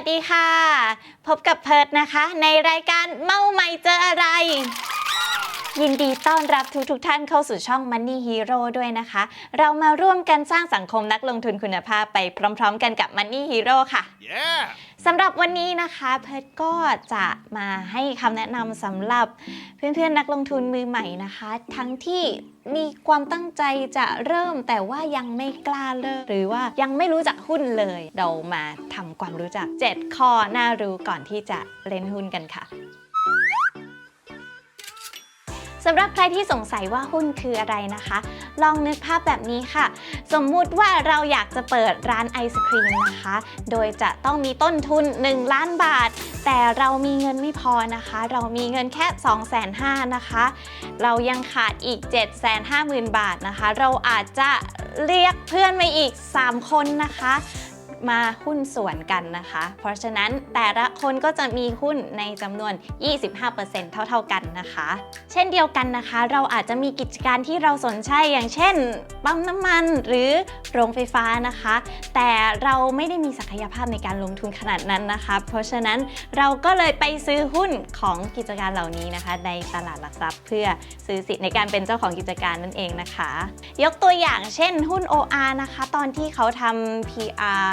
วัสดีค่ะ พบกับเพิร์ดนะคะ ในรายการเมาใหม่เจออะไร ยินดีต้อนรับทุกทุกๆท่านเข้าสู่ช่อง Money Hero ด้วยนะคะ เรามาร่วมกันสร้างสังคมนักลงทุนคุณภาพไปพร้อมๆ กันกับ Money Hero ค่ะ Yeah! สำหรับวันนี้นะคะเพิร์ดก็จะมาให้คำแนะนำสำหรับเพื่อนๆนักลงทุนมือใหม่นะคะ ทั้งที่มีความตั้งใจจะเริ่มแต่ว่ายังไม่กล้าเริ่มหรือว่ายังไม่รู้จักหุ้นเลย เรามาทำความรู้จัก 7 ข้อน่ารู้ก่อนที่จะเล่นหุ้นกันค่ะ สำหรับใครที่สงสัยว่าหุ้นคืออะไรนะคะ ลองนึกภาพแบบนี้ค่ะ สมมุติว่าเราอยากจะเปิดร้านไอศครีมนะคะ โดยจะต้องมีต้นทุน 1 ล้านบาท แต่เรามีเงินไม่พอนะคะ เรามีเงินแค่ 2 5 0 0 0นะคะ เรายังขาดอีก 7 5 0 0 0 0 บาทนะคะ เราอาจจะเรียกเพื่อนมาอีก 3 คนนะคะ มาหุ้นส่วนกันนะคะ เพราะฉะนั้นแต่ละคนก็จะมีหุ้นในจำนวน 25%เท่า ๆกันนะคะ เช่นเดียวกันนะคะ เราอาจจะมีกิจการที่เราสนใจอย่างเช่นปั๊มน้ำมันหรือโรงไฟฟ้านะคะ แต่เราไม่ได้มีศักยภาพในการลงทุนขนาดนั้นนะคะ เพราะฉะนั้นเราก็เลยไปซื้อหุ้นของกิจการเหล่านี้นะคะ ในตลาดหลักทรัพย์ เพื่อซื้อสิทธิ์ในการเป็นเจ้าของกิจการนั่นเองนะคะ ยกตัวอย่างเช่นหุ้น OR นะคะ ตอนที่เขาทำ PR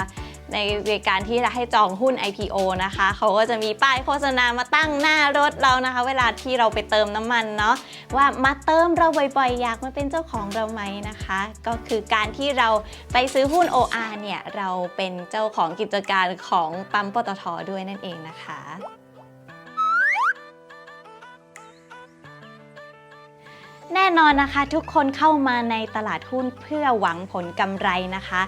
ในการที่จะให้จองหุ้น IPO นะคะเขาก็จะมีป้ายโฆษณามาตั้งหน้ารถเรานะคะ เวลาที่เราไปเติมน้ำมันเนาะว่ามาเติมเราบ่อยๆ อยากมาเป็นเจ้าของเราไหมนะคะ ก็คือการที่เราไปซื้อหุ้น OR เนี่ยเราเป็นเจ้าของกิจการของปั๊มปตทด้วยนั่นเองนะคะแน่นอนนะคะทุกคนเข้ามาในตลาดหุ้นเพื่อหวังผลกำไรนะคะ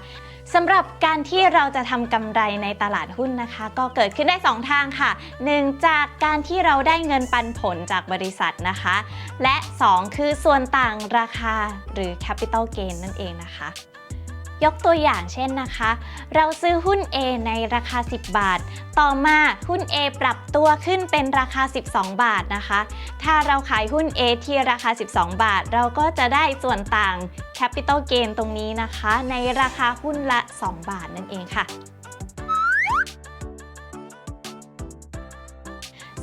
สำหรับการที่เราจะทำกำไรในตลาดหุ้นนะคะ ก็เกิดขึ้นได้ 2 ทางค่ะ 1. จากการที่เราได้เงินปันผลจากบริษัทนะคะ และ 2 คือส่วนต่างราคาหรือ capital gain นั่นเองนะคะ ยกตัวอย่างเช่นนะคะ เราซื้อหุ้น A ในราคา 10 บาท ต่อมาหุ้น A ปรับตัวขึ้นเป็นราคา 12 บาทนะคะ ถ้าเราขายหุ้น A ที่ราคา 12 บาท เราก็จะได้ส่วนต่าง Capital Gain ตรงนี้นะคะ ในราคาหุ้นละ 2 บาทนั่นเองค่ะ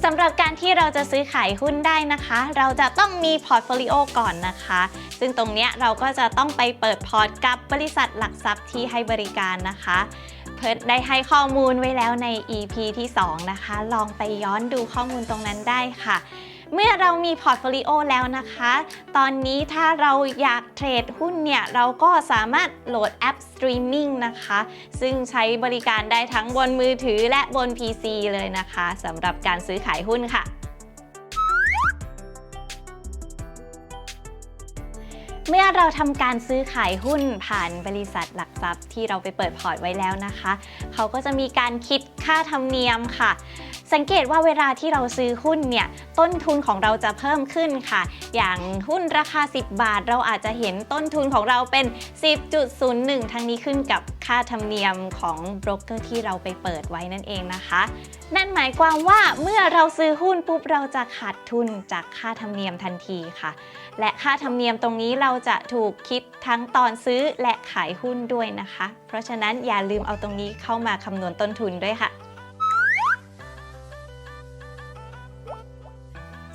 สำหรับการที่เราจะซื้อขายหุ้นได้นะคะ เราจะต้องมีพอร์ตโฟลิโอก่อนนะคะ ซึ่งตรงนี้เราก็จะต้องไปเปิดพอร์ตกับบริษัทหลักทรัพย์ที่ให้บริการนะคะเพิร์ดได้ให้ข้อมูลไว้แล้วใน EP ที่ 2 นะคะ ลองไปย้อนดูข้อมูลตรงนั้นได้ค่ะ เมื่อเรามีพอร์ตโฟลิโอแล้วนะคะ ตอนนี้ถ้าเราอยากเทรดหุ้นเนี่ย เราก็สามารถโหลดแอปสตรีมมิ่งนะคะ ซึ่งใช้บริการได้ทั้งบนมือถือและบน PC เลยนะคะสำหรับการซื้อขายหุ้นค่ะเมื่อเราทำการซื้อขายหุ้นผ่านบริษัทหลักทรัพย์ที่เราไปเปิดพอร์ตไว้แล้วนะคะ เขาก็จะมีการคิดค่าธรรมเนียมค่ะ สังเกตว่าเวลาที่เราซื้อหุ้นเนี่ยต้นทุนของเราจะเพิ่มขึ้นค่ะ อย่างหุ้นราคา 10 บาท เราอาจจะเห็นต้นทุนของเราเป็น 10.01 ทั้งนี้ขึ้นกับค่าธรรมเนียมของโบรกเกอร์ที่เราไปเปิดไว้นั่นเองนะคะ นั่นหมายความว่าเมื่อเราซื้อหุ้นปุ๊บเราจะขาดทุนจากค่าธรรมเนียมทันทีค่ะ และค่าธรรมเนียมตรงนี้เราจะถูกคิดทั้งตอนซื้อและขายหุ้นด้วยนะคะ เพราะฉะนั้นอย่าลืมเอาตรงนี้เข้ามาคำนวณต้นทุนด้วยค่ะ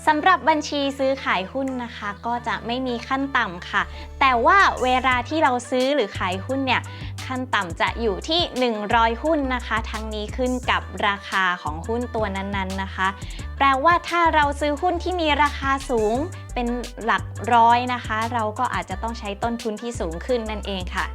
สำหรับบัญชีซื้อขายหุ้นนะคะ ก็จะไม่มีขั้นต่ำค่ะ แต่ว่าเวลาที่เราซื้อหรือขายหุ้นเนี่ยขั้นต่ำจะอยู่ที่ 100 หุ้นนะคะ ทั้งนี้ขึ้นกับราคาของหุ้นตัวนั้นๆนะคะ แปลว่าถ้าเราซื้อหุ้นที่มีราคาสูงเป็นหลักร้อยนะคะ เราก็อาจจะต้องใช้ต้นทุนที่สูงขึ้นนั่นเองค่ะ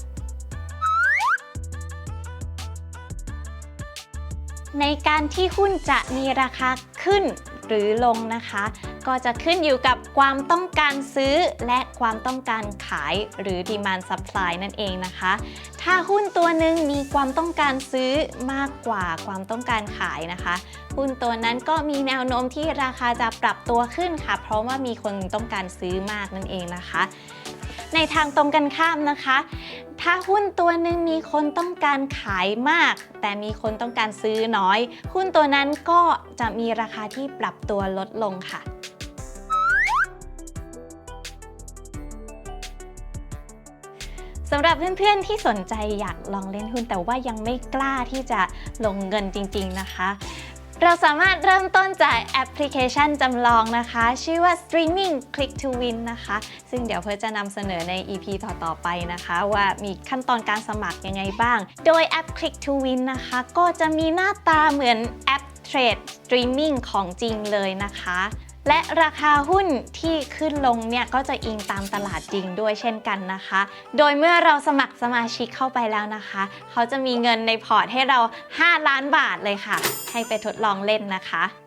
ในการที่หุ้นจะมีราคาขึ้น หรือลงนะคะ ก็จะขึ้นอยู่กับความต้องการซื้อและความต้องการขายหรือ demand supply นั่นเองนะคะ ถ้าหุ้นตัวหนึ่งมีความต้องการซื้อมากกว่าความต้องการขายนะคะหุ้นตัวนั้นก็มีแนวโน้มที่ราคาจะปรับตัวขึ้นค่ะ เพราะว่ามีคนต้องการซื้อมากนั่นเองนะคะ ในทางตรงกันข้ามนะคะ ถ้าหุ้นตัวหนึ่งมีคนต้องการขายมาก แต่มีคนต้องการซื้อน้อย หุ้นตัวนั้นก็จะมีราคาที่ปรับตัวลดลงค่ะสสำหรับเพื่อนๆที่สนใจอยากลองเล่นหุ้นแต่ว่ายังไม่กล้าที่จะลงเงินจริง ๆนะคะ เราสามารถเริ่มต้นจากแอปพลิเคชันจำลองนะคะ ชื่อว่า Streaming Click to Win นะคะ ซึ่งเดี๋ยวเพื่อจะนำเสนอใน EP ต่อ ๆ ไปนะคะ ว่ามีขั้นตอนการสมัครยังไงบ้าง โดยแอป Click to Win นะคะ ก็จะมีหน้าตาเหมือนแอปเทรดสตรีมมิ่งของจริงเลยนะคะ และราคาหุ้นที่ขึ้นลงเนี่ยก็จะอิงตามตลาดจริงด้วยเช่นกันนะคะ โดยเมื่อเราสมัครสมาชิกเข้าไปแล้วนะคะ เขาจะมีเงินในพอร์ตให้เรา 5 ล้านบาทเลยค่ะ ให้ไปทดลองเล่นนะคะ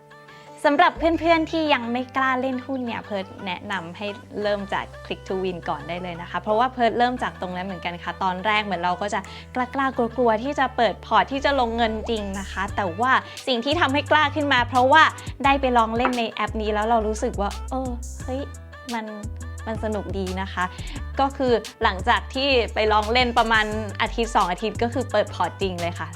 สำหรับเพื่อนๆที่ยังไม่กล้าเล่นหุ้นเนี่ยเพิร์ดแนะนำให้เริ่มจาก Click to Win ก่อนได้เลยนะคะ เพราะว่าเพิร์ดเริ่มจากตรงนั้นเหมือนกันค่ะ ตอนแรกเหมือนเราก็จะกล้ากลัวๆที่จะเปิดพอร์ตที่จะลงเงินจริงนะคะ แต่ว่าสิ่งที่ทำให้กล้าขึ้นมา เพราะว่าได้ไปลองเล่นในแอปนี้แล้วเรารู้สึกว่า เออเฮ้ยมันมันสนุกดีนะคะ ก็คือหลังจากที่ไปลองเล่นประมาณอาทิตย์ 2 อาทิตย์ก็คือเปิดพอร์ตจริงเลยค่ะ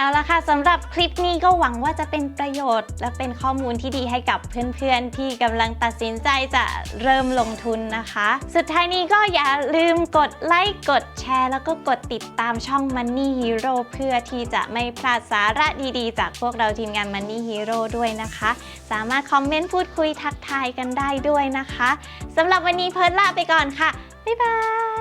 เอาละค่ะสำหรับคลิปนี้ก็หวังว่าจะเป็นประโยชน์ และเป็นข้อมูลที่ดีให้กับเพื่อนๆ ที่กำลังตัดสินใจจะเริ่มลงทุนนะคะ สุดท้ายนี้ก็อย่าลืมกดไลค์กดแชร์ แล้วก็กดติดตามช่อง Money Hero เพื่อที่จะไม่พลาดสาระดีๆ จากพวกเราทีมงาน Money Hero ด้วยนะคะ สามารถคอมเมนต์พูดคุยทักทายกันได้ด้วยนะคะสำหรับวันนี้เพิร์ดลาไปก่อนค่ะบ๊ายบาย